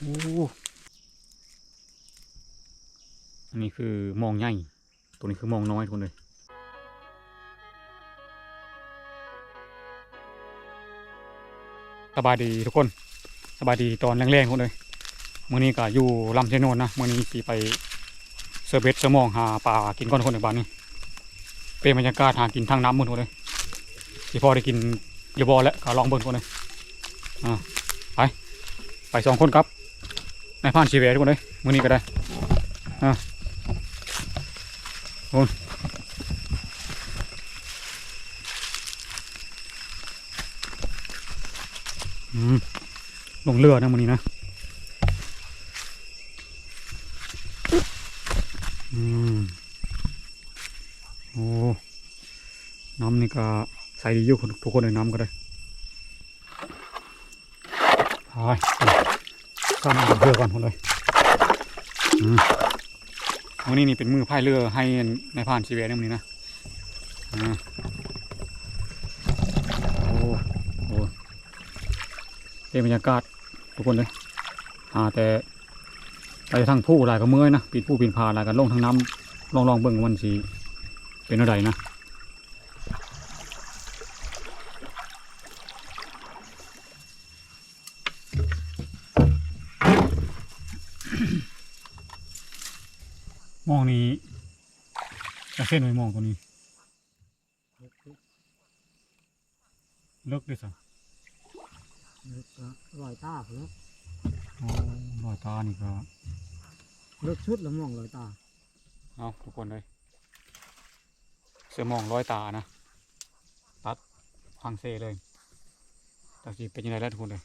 โอ้อันนี้คือมองใหญ่ตัวนี้คือมองน้อยทุกคนเลยสบายดีทุกคนสบายดีตอนแรงๆทุกคนเลยมื้อนี้ก็อยู่ลำเชโนนนะมื้อนี้สิไปเซอร์เบสเสมองหาปลากินก้อนคนในบ้านนี้เป็นบรรยากาศหากินทางน้ำมือทุกคนเลยสิพอได้กินเรียบร้อยแล้วก็ลองเบิ่งทุกคนเลยอ่าไปไปสองคนครับ นายพรานชีเวทุกคนเลยมือนี้ก็ได้อ่าทุกคนอืมลงเรือนะมือนี้นะอืมโอ้น้ำนี่ก็ใส่ดีอยู่ทุกคนเลยน้ำก็ได้ไป ข้ามลงเรือก่อนคนเลยอืมวันนี้นี่เป็นมือพายเรือให้ในายพรานชีเวนะมื้อนี้นะอ่าโอ้โหเป็นบรรยากาศทุกคนเลยอ่าแต่ไปทางผู้หลายก็เมื่อยนะปีนผู้ปีนผาหลายก็ลงทางน้ำลองลองเบิ่งวันสีเป็นอะไรนะมองนี้จะ เส้นไว้มองตัวนี้เลิกด้วยสิลอยตาเพื่อโอ้รอยตานี่ก็เลิกชุดแล้วมองลอยตาเอาทุกคนเลยเสือหมองร้อยตานะตัดพังเซเลยตัดสีเป็นยังไงแล้วทุกคนเลย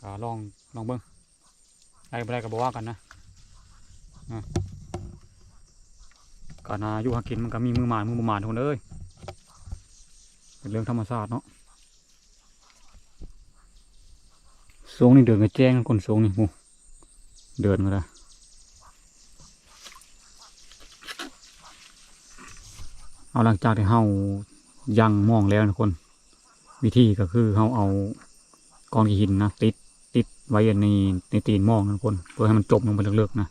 ก็ลองลองเบิ้งได้ไม่ได้ก็บอกว่ากันนะอะ การอายุหากินมันก็มีมือหมานมือบ่หมานทุกคนเลยเป็นเรื่องธรรมชาติเนาะสูงนี่เดินก็แจ้งคนสูงนี่มูเดินก็ได้เอาหลังจากที่เฮายังมองแล้วนะคน วิธีก็คือเฮาเอาก้อนหินนะติดติดไว้ในในตีนมองนะคนเพื่อให้มันจมลงไปเลึกๆนะ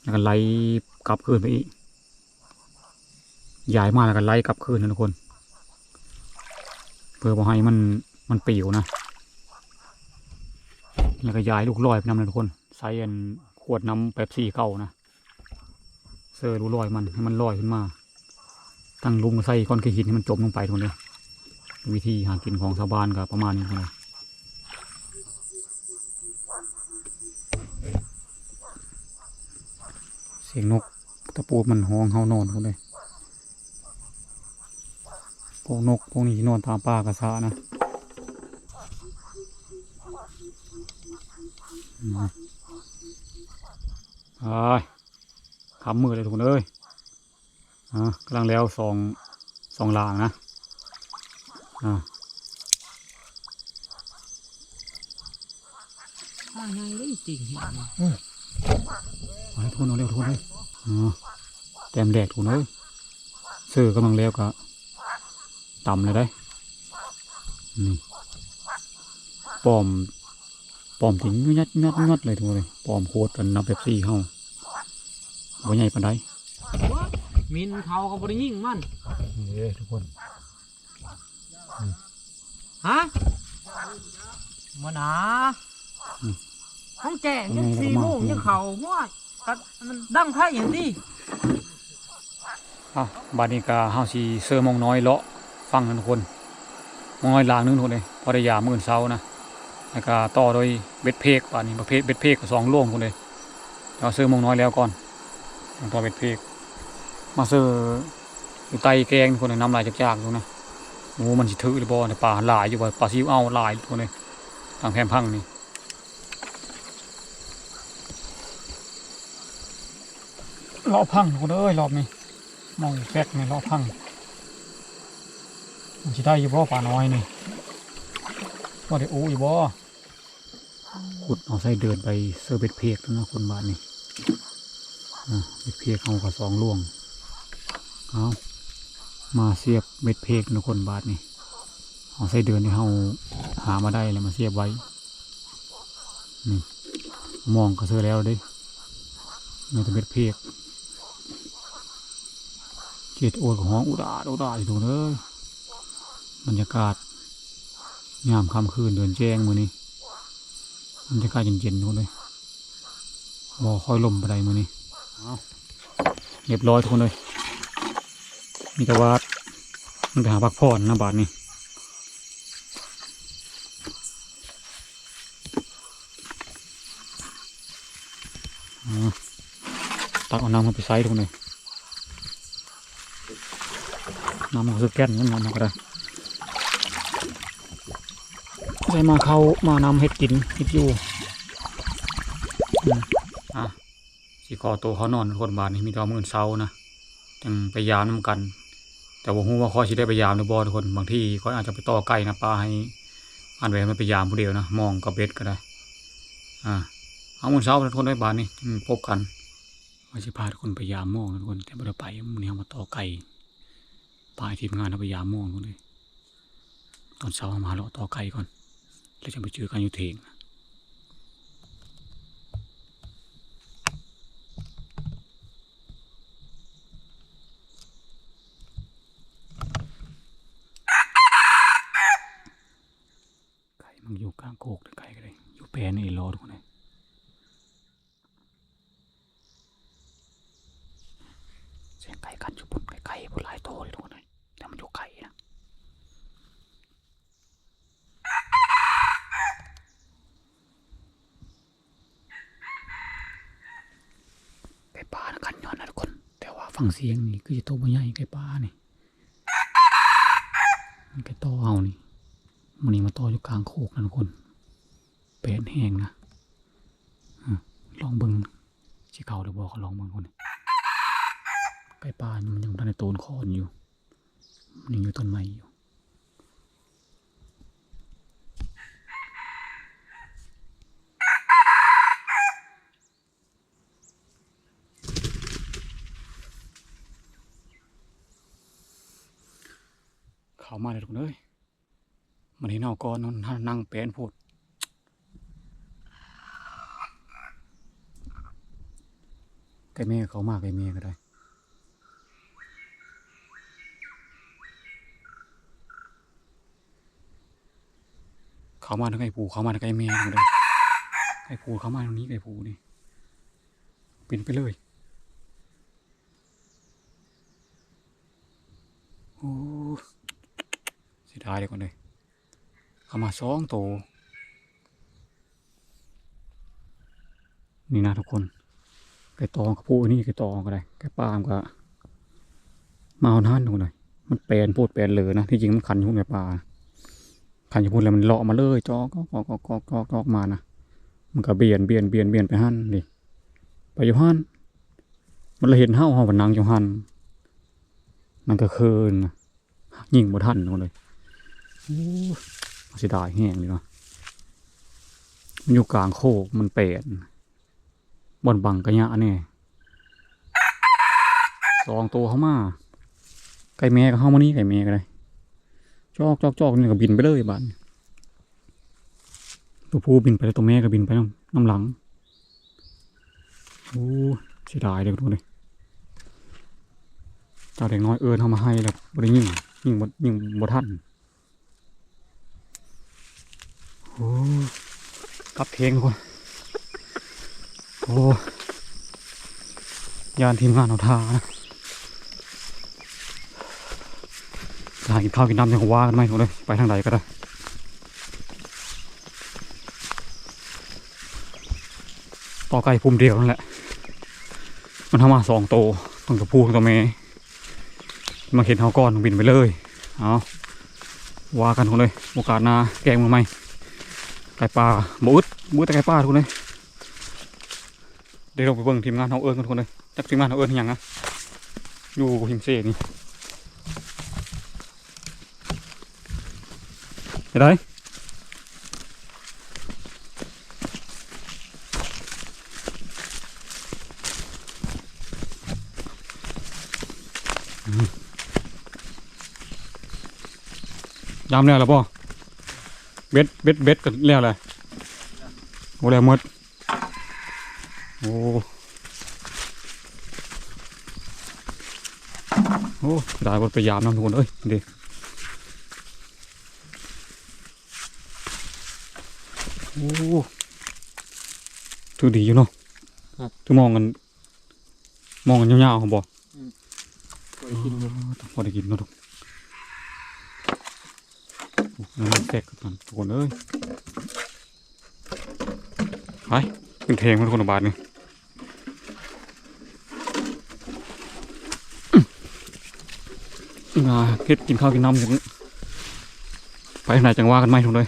แล้วก็ไล่กลับคืนไปอีก ย้ายมาแล้วก็ไล่กลับคืนนะทุกคน เพื่อบ่ให้มันมันปิวนะ แล้วก็ย้ายลูกลอยไปนำนะทุกคนใส่อันขวดน้ำแป๊บซี่เก่านะเสื้อลูกลอยมันให้มันลอยขึ้นมา ตั้งลุงใส่ก้อนขี้หินให้มันจมลงไปทุกคนเลยวิธีหากินของชาวบ้านก็ประมาณนี้นเลยเสียงนกตะปูมันห้องเฮานอนทุกคนเลย วกนกพวกนี้นอนตามป่ากระสานะอืมไปคำมือเลยทุกคนเลยอ่ากำลังแล้วสองสองลางนะอ่าข้าไงได้จริงเห็นเอทุกคนเอาเร็วทุกคนเลยอ่าแต้มแดกทุกคนเลยเสือกำลังแล้วก็ ต่ำเลยได้นี่ปอมปอมถึงยัดยัดยัดเลยทุกคนเลยปอมโคตรกันนับแบบสี่เฮาบ่ใหญ่ปานใดมินเขาก็บริยิ่งมันเย้ทุกคนฮะมาหนาห้องแจ้งยังสี่โมงยังเข่าหัวกัดมันดังไพ่อย่างนี้อะบาดนี้ก็เฮาสิเสื้อมองน้อยเลาะ ฟังกันทุกคนมองน้อยลางนึงทุกคนเลยพอได้ยามื่นเช้านะแล้วก็ต่อโดยเบ็ดเพกบานี้ประเภทเบ็ดเพกสองล่วงทุกคนเลยเอาเสื้อมงน้อยแล้วก่อนต่อเบ็ดเพกมาเสื้ออยู่ไตแกงทุกคนเลยน้ำลายจากๆทุกนะโอ้มันสิถือหรือบ่ในป่าหลายอยู่บ่ป่าซิวเอาหลายทุกคนเลยทางแคมพังนี่รอบพังทุกคนเอ้ยรอบนี้มองแฟกในรอบพัง มันจะได้อยู่บ่ป่าน้อยนี่ว่าได้อู้อยู่บ่ขุดเอาใส่เดินไปเซอร์เบ็ดเพกแล้วนะคนบ้านนี่อ่าเบ็ดเพกเอากับสองล่วงเอามาเสียบเบ็ดเพกนะคนบ้านนี่เอาใส่เดินที่เราหามาได้แล้วมาเสียบไว้นี่มองก็เสือแล้วดิในตะเบ็ดเพกเจ็ดโอดกับห้องอุดาอุดาอยู่ตรงเลย บรรยากาศยามค่ำคืนเดือนแจ้งมือนี้บรรยากาศเย็นๆทุกคนเลยบอคอยลมไปไดมือนี้เอาเรียบร้อยทุกคนเลยมีแต่ว่ามันไปหาพักผ่อนนะบาทนี้อ่ตักเอาน้ำมาไปใส่ทุกคนเลยน้ำมันก็คือแก้นนั่นน้ำมันก็ได้ ใส่มาเขามานำเห็ดกินเห็ดอยู่อะสีคอโตวเขานอนคนบาทนี้มีตัวามื่นเช้านะจังไปยามน้ำกัน แต่ว่าหูว่าคอยสิได้ไปยามหรือบอทุกคนบางที่ก็อาจจะไปต่อไก่นะปลาให้อันไว้มันไปยามผู้เดียวนะมองกับเบ็ดก็ได้ อ่าเอามื่นเช้าทุกคนได้บาทนี้อืมพบกันว่าจะพาทุกคนไปยามมองทุกคน แต่ไม่ได้ไปมันนี้เอามาต่อไก่พาทีมงานเอาไปยามมองทุกคนเลยตอนเช้าเอามาเราต่อไก่ก่อน แล้วจะไปเจอกันอยู่เถงไก่มันอยู่กลางโคกแต่ไก่ก็เลยอยู่แปรนี่รอทุกคนเลยเสียงไก่กันอยู่บนไก่ไก่บนหลายโตเลยทุกคนเลยแต่มันอยู่ไก่นะไก่ป่านะกันย้อนนะทุกคน แต่ว่า ฟังเสียงนี่คือจะโตบ่ใหญ่ไก่ป่านี่ไก่โตเอานี่มันนี่มาโตอยู่กลางโคกนะทุกคนเป็ดแห้งนะลองเบิงชิเขาเดี๋ยวบอกเขาลองเบิงคนไก่ป่ามันยังทันในโตนคอนอยู่มันยังอยู่ต้นไม้อยู่ เขามาเลยทุกคนเอ้ยมันเห็นเอาก้อนนั่นนั่งเป็นพูดไก่แม่เขามากไก่แม่ก็ได้เขามาทั้งไก่ผูเขามาทั้งไก่แม่ทั้งเลยไก่ผูเขามาตรงนี้ไก่ผูนี่ปินไปเลยโอ้ ดายเลยก่อนเลยเขามาสองโตวนี่นะทุกคนไก่ตองกับผู้นนี้ไก่ตองก็ได้ไก่ปามก็มาเอาท่นดูหน่อยมันแปลนพูดแปลนเลยนะที่จริงมันคันอยู่ไก่ปลาคันอยู่พูดแล้วมันเลาะมาเลยจอกก็ก็ก็ก็ก็มานะมันก็เบียนเบียนเบียนเบียนไปหันดิไปอยู่หันมันเลยเห็นเฮาเฮาบันนังอยู่หันมันก็เคินนยิงบ่ทันหมดเลย สียดายแห้งเลยเนาะมันอยู่กลางโคกมันแปลนบอนบังกระยะเนี่ยสองตัวเข้ามา ไก่แม่ก็เข้ามานี่ไก่แม่ก็ได้จอกจอกจอกนี่ก็บินไปเลยบ้านตัวผู้บินไปแล้วตัวแม่ก็บินไปน้ำน้ำหลังโอ้เสียดายเลยทุกคนเลยเจ้าเด็กน้อยเอิญเข้ามาให้แล้วบริยิ่งยิ่งบดยิ่งบดทัน โอ้กลับเทงคนโอ้ยานทีมงานเอาทานะจะหากินข้าวกินน้ำยังว่ากันไหมทุกเลยไปทางใดก็ได้ต่อไก่พุ่มเดียวนั่นแหละ มันทำมาสองโตตั้งกับพูตั้งกับแม่มาเห็นเขาก้อนบินไปเลย เอาว่ากันทุกเลย โอกาสหน้าแกงมือไหม ก่ปลาบอึดบอึดแต่ไก่ปลาทุกคนเลยเดี๋ยวเราไปเบิ่งทีมงานเขาเอิญกันทุกคนเลยจักทีมงานเขาเอิญอย่างนะอยู่หิมเซนี่เห็นไหมอืมยามแล้วหรอป่ เบ็ดเบ็ดเบ็ดกันแล้วเลยโอ้แล้วหมดโอ้โอ้ได้บนไปยามน้ำทุกคนเอ้ยดีโอ้ถือดีอยู่เนาะถือมองกัน มองกันยาวๆผมบอกเคยกินอยู่พอได้กินเนาะทุก โอ้น้ำแตกกันทุกคนเอ้ยไปขึ้นเทงมันคนละบาทนี่อ่าเฮ็ดกินข้าวกินน้ำจังไปทางไหนจังว่ากันไหมทุกเลย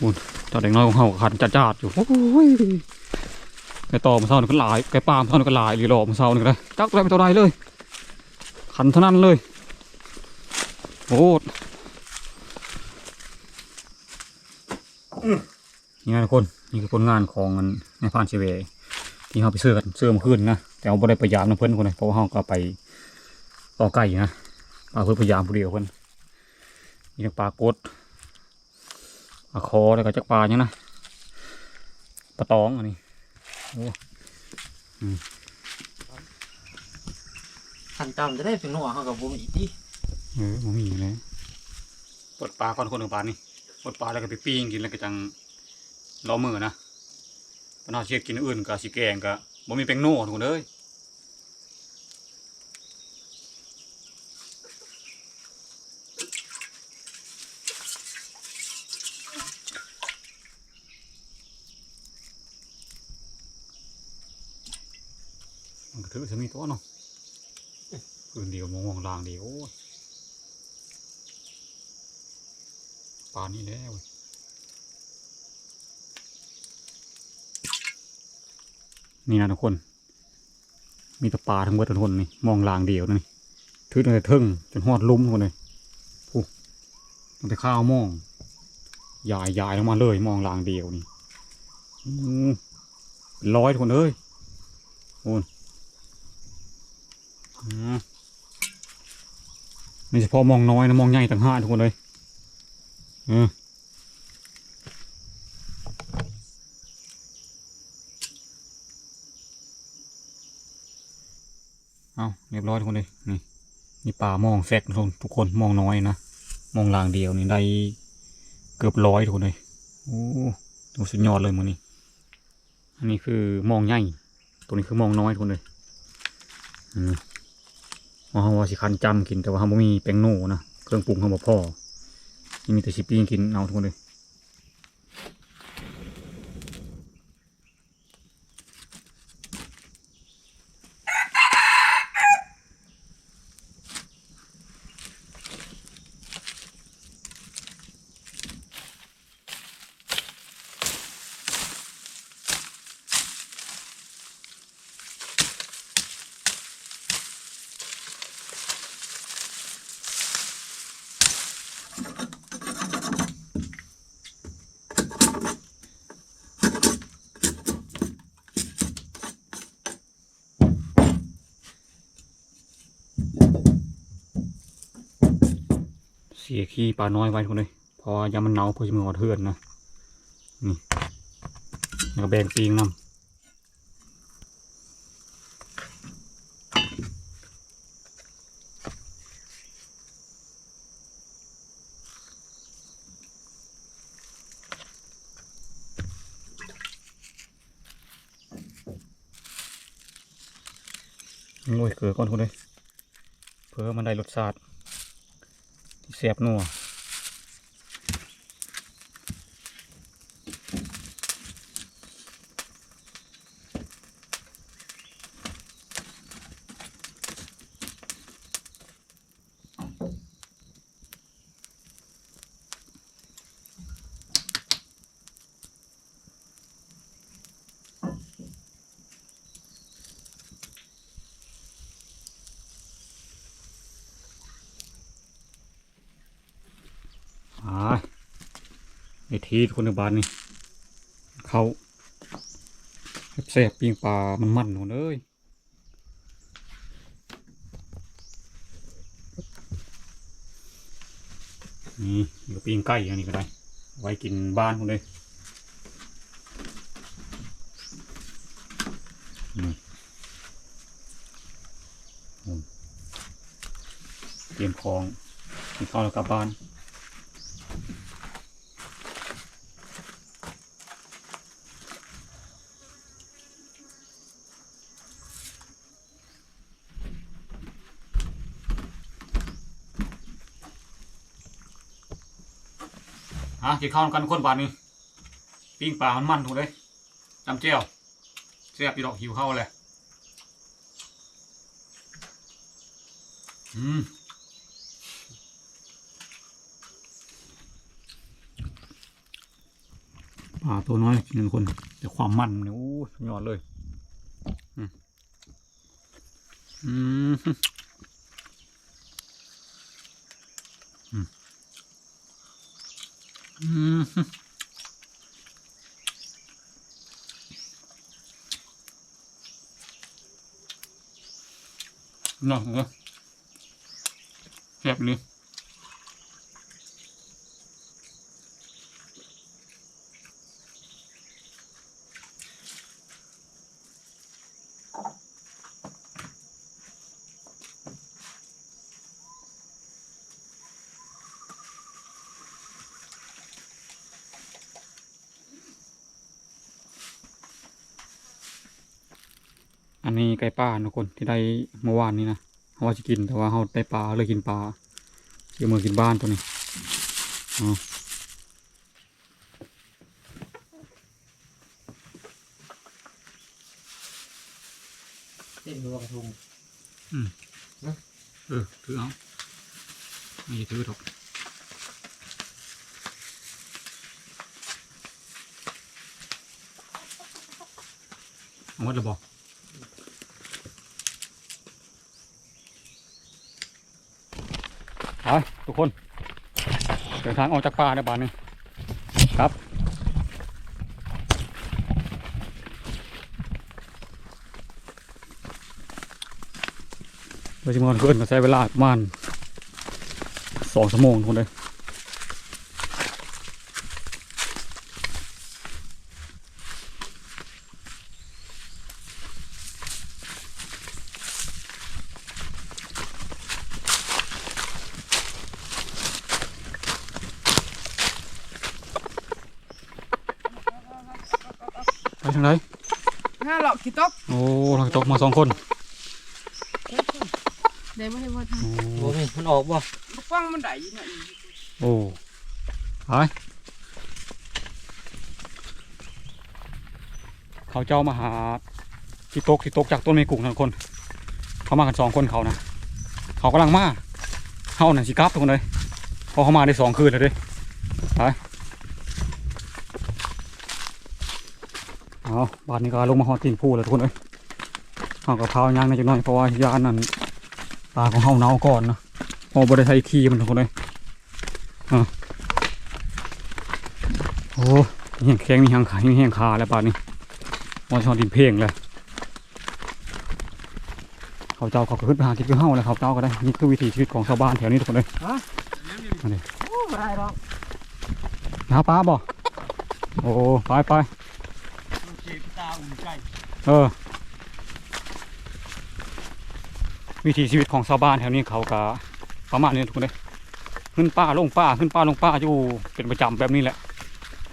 บุญเจ้าเด็กน้อยของเฮาขันจัดจาดอยู่โอ้ยไก่ต่อมาเศร้านี่ก็หลายไก่ปลามาเศร้านี่ก็หลายหรือหลอมาเศร้านี่ก็ได้จักอะไรเป็นตัวใดเลย ขันเท่านั้นเลย โอ้นี่ไงทุกคน นี่คือผลงานของอันในพานเชเวที่เขาไปซื้อกันซื้อมาขึ้นนะ แต่เอาบ่ได้พยายามนะเพิ่นคนนะเพราะว่าเขาก็ไปต่อไก่นะปลาเพิ่นพยายามผู้เดียวเพิ่นมีทั้งปลากดปลาคอแล้วก็จักปลาเนี่ยนะปลาตองอันนี้ขันจำจะได้เป็นหนัวเขากับผมอีกที เออมันมีเลยปดปลาก่อนคนหนึ่งปลานี่ปดปลาแล้วก็ไปปิ้งกินแล้วก็จังล้อมือนะปนาเชียกินอื่นกับสีแกงกับบ่มีแป้งโน่ทุกคนเอ้ยมันก็ถือจะมีตัวเนาะอื่นเดียวมองมองลางเดียวโอ้ย ปลานี่แล้วเว้ยนี่นะทุกคน มีแต่ปลาทั้งหมดทุกคนนี่มองลางเดียวนะนี่ถือตั้งแต่เทิงจนหอดลุ่มทุกคนเลยผู้ตั้งแต่ข้าวมองยายยายลงมาเลย มองลางเดียวนี่เป็นร้อยทุกคนเอ้ยโอ้ไม่เฉพาะมองน้อยนะมองใหญ่ต่างหากทุกคนเลย ออเอาเรียบร้อยทุกคนเลยนี่นี่ป่ามองแฟกทุกคนทุกคนมองน้อยนะมองลางเดียวนี่ได้เกือบร้อยทุกคนเลยโอ้ดูสุดยอดเลยมือนี้อันนี้คือมองใหญ่ตัวนี้คือมองน้อยทุกคนเลยอืมว่าเขาว่าสิคันจำกินแต่ว่าเขาบ่มีแป้งโน่นะเครื่องปรุงเขาบ่พอ นี่มีแต่ชิปปิ้งกินเอาทุกคนเลย เสียขี้ปลาน้อยไว้ทุกคนเลยเพอยามมันหนาเพื่อจะมือหอดเทือนนะนี่แล้วก็แบ่งปีงนำโอ้ยเกลือก่อนคนเลยเพื่อมันได้รสชาติ เสียบนัวอ่า ไอทีคนในบ้านนี่เขาแซ่บปิงปลามันมันหมดเลยนี่เดี๋ยวปิงไก่อันนี้ก็ได้ ไว้กินบ้านคนเลยเตรียมของกินข้าวแล้วกลับบ้าน กินข้าวกันคนบานนี้ปิ้งปลามันมันถูกเลยจำเจียวเสียบีดอกหิวข้าวเลยอืมปลาตัวน้อยกินกันคน แต่ความมันเนี่ยโอ้ยอดเลย อืมอืมอืม อืม น่าเหรอแซ่บเลย อันนี้ไก่ป่าทุกคนที่ได้เมื่อวานนี้นะเขาว่าจะกินแต่ว่าเขาได้ปลาเลยกินปลาเกี่ยวมือกินบ้านตัวนี้อ๋อเต้นรัวกระทงเออ ถือเอาไม่ได้ถือหรอกเอาหมดแล้วบอก ไปทุกคน เดินทางออกจากป่าในบ้านนี้ครับโดยจำนวนเกินก็ใช้เวลาประมาณสองชั่วโมงทุกคนเลยไปทางไหน ห้าหลอกกี่ต๊อกโอ้เราตกมาสองคนได้บ่ได้บ่ทโอ้โอ้ยมันออกบ่ำฟังมันได้อยู่น่ะโอ้ไปเขาเจ้ามาหาที่ตกที่ตกจากต้นไม้กุ้งทั้งคน เขามากันสองคนเขานะเขากำลังมาเขาน่ะสิกลับทุกคนเลยเพอเขามาได้สองคืนแล้วเด้ไป เอาบานนี้ก็ลงมาหอดตีนผู้แล้วทุกคนเลยเอากับพร้าวยางในอยจังหน่อยเพราะว่ายานนั้นตาของเขาเนาก่อนนะพอบริไทยขี้มันทุกคนเลยอะโอ้มีแห้งแข็งมีแห้งขามีแห้งขาแล้วบานนี้มอชอนดินเพลงเลยเขาเจ้าเขาก็ขึ้นไปหากินกับเฮาเลยเขาเจ้าก็ได้ นี่คือวิถีชีวิตของชาวบ้านแถวนี้ทุกคนเลยอันนี้โอ้บ่ได้หรอกหาปลาบ่โอ้ไปไปเจ็บตา อุ่นใจ เออ วิถีชีวิตของชาวบ้านแถวนี้เขาก็ประมาณนี้ทุกคนเลยขึ้นป้าลงป้าขึ้นป้าลงป้าอยู่เป็นประจำแบบนี้แหละ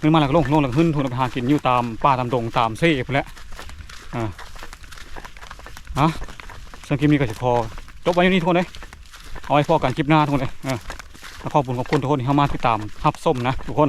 ขึ้นมาแล้วก็ลงลงแล้วก็ขึ้นทุนไปหากินอยู่ตามป้าตามดงตามเซ่พวกแล้วอ่าฮะสังกิมนี้ก็จะพอจบไว้ที่นี่ทุกคนเลยเอาไว้พอกันคลิปหน้าทุกคนเลยเออแล้วขอบคุณขอบคุณทุกคนที่เข้ามาติดตามรับส้มนะทุกคน